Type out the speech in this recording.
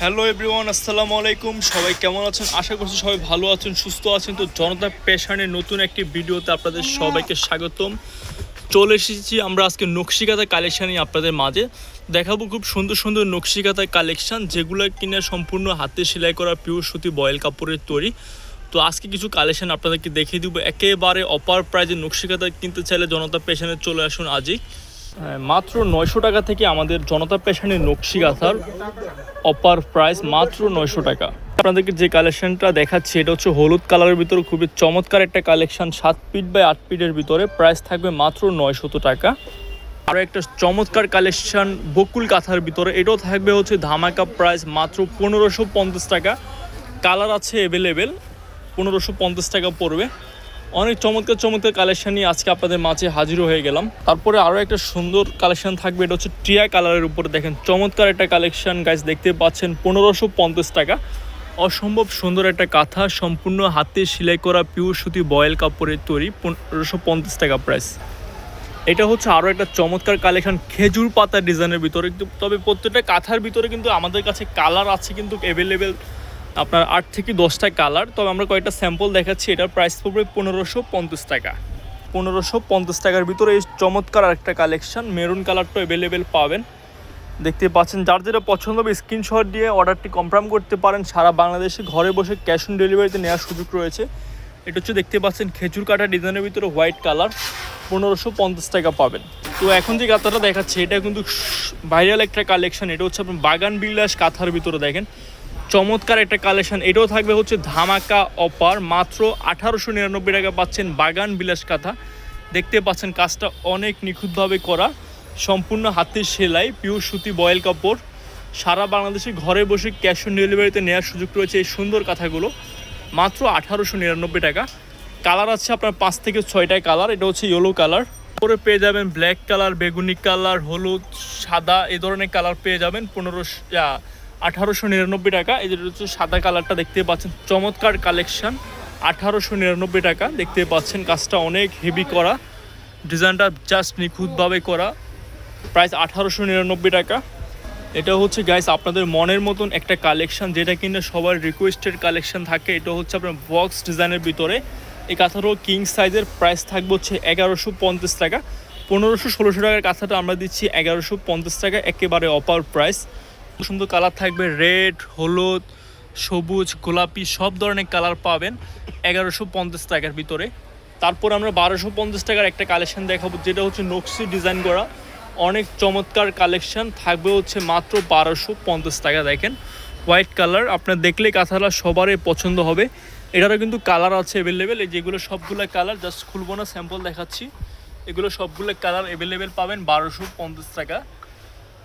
Hello everyone আসসালামু আলাইকুম। সবাই কেমন আছেন? আশা করছি সবাই ভালো আছেন, সুস্থ আছেন। তো জনতা পেশানের নতুন একটি ভিডিওতে আপনাদের সবাইকে স্বাগতম। চলে এসেছি আমরা আজকে নকশিকাতা কালেকশানই আপনাদের মাঝে। দেখাবো খুব সুন্দর সুন্দর নকশিকাতা কালেকশান যেগুলো কিনে সম্পূর্ণ হাতে সেলাই করা পিওর সুতি বয়েল কাপড়ের তৈরি। তো আজকে কিছু কালেকশান আপনাদেরকে দেখিয়ে দিব। একেবারে অপার প্রাইজে নকশিকাতা কিনতে চাইলে জনতা পেশানে চলে আসুন আজই। মাত্র নয়শো টাকা থেকে আমাদের জনতা পেশানের নকশি গাথার অপার প্রাইস মাত্র নয়শো টাকা। আপনাদেরকে যে কালেকশনটা দেখাচ্ছি, এটা হচ্ছে হলুদ কালারের ভিতরে, খুবই চমৎকার একটা কালেকশন সাত ফিট বাই আট ফিটের ভিতরে প্রাইস থাকবে মাত্র নয়শত টাকা। আরও একটা চমৎকার কালেকশন বকুল কাঁথার ভিতরে, এটাও থাকবে হচ্ছে ধামাকা প্রাইস মাত্র পনেরোশো পঞ্চাশ টাকা। কালার আছে অ্যাভেলেবেল পনেরোশো পঞ্চাশ টাকা পড়বে। অনেক চমৎকার চমৎকার কালেকশন নিয়ে আজকে আপনাদের মাঝে হাজির হয়ে গেলাম। তারপরে আরও একটা সুন্দর কালেকশন থাকবে, এটা হচ্ছে টিয়া কালারের উপরে দেখেন, চমৎকার একটা কালেকশন গাছ দেখতে পাচ্ছেন, পনেরোশো পঞ্চাশ টাকা। অসম্ভব সুন্দর একটা কাঁথা, সম্পূর্ণ হাতে সেলাই করা পিওর সুতি বয়েল কাপড়ের তৈরি, পনেরোশো পঞ্চাশ টাকা প্রাইস এটা হচ্ছে আরও একটা চমৎকার কালেকশন খেজুর পাতা ডিজাইনের ভিতরে, কিন্তু তবে প্রত্যেকটা কাঁথার ভিতরে কিন্তু আমাদের কাছে কালার আছে, কিন্তু অ্যাভেলেবেল আপনার আট থেকে দশটা কালার, তবে আমরা কয়েকটা স্যাম্পল দেখাচ্ছি। এটার প্রাইস পড়বে পনেরোশো পঞ্চাশ টাকা। পনেরোশো পঞ্চাশ টাকার ভিতরে এই চমৎকার একটা কালেকশন মেরুন কালারটা অ্যাভেলেবেল পাবেন। দেখতে পাচ্ছেন, যার যেটা পছন্দ হবে স্ক্রিনশট দিয়ে অর্ডারটি কনফার্ম করতে পারেন। সারা বাংলাদেশে ঘরে বসে ক্যাশ অন ডেলিভারিতে নেওয়ার সুযোগ রয়েছে। এটা হচ্ছে দেখতে পাচ্ছেন, খেজুর কাটা ডিজাইনের ভিতরে হোয়াইট কালার পনেরোশো পঞ্চাশ টাকা পাবেন। তো এখন যে কাঁথাটা দেখাচ্ছে, এটা কিন্তু ভাইরাল একটা কালেকশন এটা হচ্ছে আপনার বাগান বিলাস কাঁথার ভিতরে দেখেন। চমৎকার একটা কালেকশন এটাও থাকবে হচ্ছে ধামাকা অপার মাত্র আঠারোশো নিরানব্বই টাকা পাচ্ছেন বাগান বিলাস কাঁথা। দেখতে পাচ্ছেন কাজটা অনেক নিখুঁতভাবে করা। সম্পূর্ণ হাতের সেলাই পিওর সুতি বয়েল কাপড়। সারা বাংলাদেশে ঘরে বসে ক্যাশ অন ডেলিভারিতে নেওয়ার সুযোগ রয়েছে এই সুন্দর কাঁথাগুলো। মাত্র আঠারোশো নিরানব্বই টাকা। কালার আছে আপনার পাঁচ থেকে ছয়টায় কালার এটা হচ্ছে ইয়েলো কালার পরে পেয়ে যাবেন ব্ল্যাক কালার বেগুনি কালার হলুদ, সাদা এই ধরনের কালার পেয়ে যাবেন। পনেরোশো আঠারোশো নিরানব্বই টাকা। যেটা হচ্ছে সাদা কালারটা দেখতে পাচ্ছেন, চমৎকার কালেকশন। আঠারোশো নিরানব্বই টাকা দেখতে পাচ্ছেন, কাজটা অনেক হেভি করা। ডিজাইনটা জাস্ট নিখুঁতভাবে করা। প্রাইস আঠারোশো নিরানব্বই টাকা। এটা হচ্ছে গাইস আপনাদের মনের মতন একটা কালেকশন, যেটা কিনা সবার রিকোয়েস্টেড কালেকশন থাকে। এটা হচ্ছে আপনার বক্স ডিজাইনের ভিতরে। এই কাঁথারও কিং সাইজের প্রাইস থাকবে হচ্ছে এগারোশো পঞ্চাশ টাকা। পনেরোশো ষোলোশো টাকার কাঁথাটা আমরা দিচ্ছি এগারোশো পঞ্চাশ টাকা, একেবারে অপার প্রাইস সুন্দর কালার থাকবে। রেড, হলুদ, সবুজ, গোলাপি, সব ধরনের কালার পাবেন। এগারোশো পঞ্চাশ টাকার ভিতরে। তারপর আমরা বারোশো পঞ্চাশ টাকার একটা কালেকশন দেখাবো, যেটা হচ্ছে নকশি ডিজাইন করা। অনেক চমৎকার কালেকশন থাকবে হচ্ছে মাত্র বারোশো পঞ্চাশ টাকা, দেখেন। হোয়াইট কালার আপনার দেখলেই কাঁথাটা সবারই পছন্দ হবে। এটারও কিন্তু কালার আছে অ্যাভেলেবেল এই যেগুলো সবগুলো কালার জাস্ট খুলবো না স্যাম্পল দেখাচ্ছি। এগুলো সবগুলো কালার অ্যাভেলেবেল পাবেন বারোশো পঞ্চাশ টাকা।